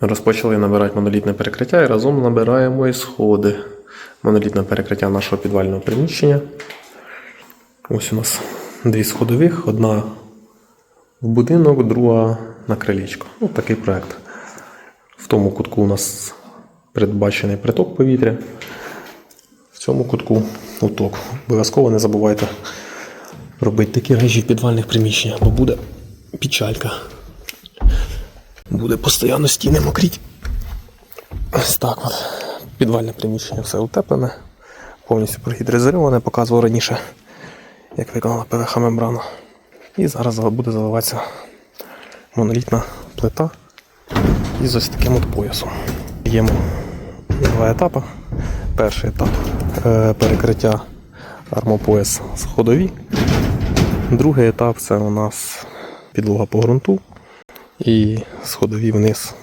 Розпочали набирати монолітне перекриття і разом набираємо і сходи. Монолітне перекриття нашого підвального приміщення. Ось у нас дві сходових, одна в будинок, друга на крилічко. Ось такий проект. В тому кутку у нас передбачений приток повітря. В цьому кутку уток. Обов'язково не забувайте робити такі режі в підвальних приміщеннях, бо буде печалька. Буде постійно стіни мокріть. Ось так от. Підвальне приміщення все утеплене, повністю прогідризоване, показував раніше, як виконала ПВХ-мембрана. І зараз буде заливатися монолітна плита із ось таким от поясом. Є два етапи. Перший етап е, перекриття армопояс сходові. Другий етап це у нас підлога по ґрунту і сходові вниз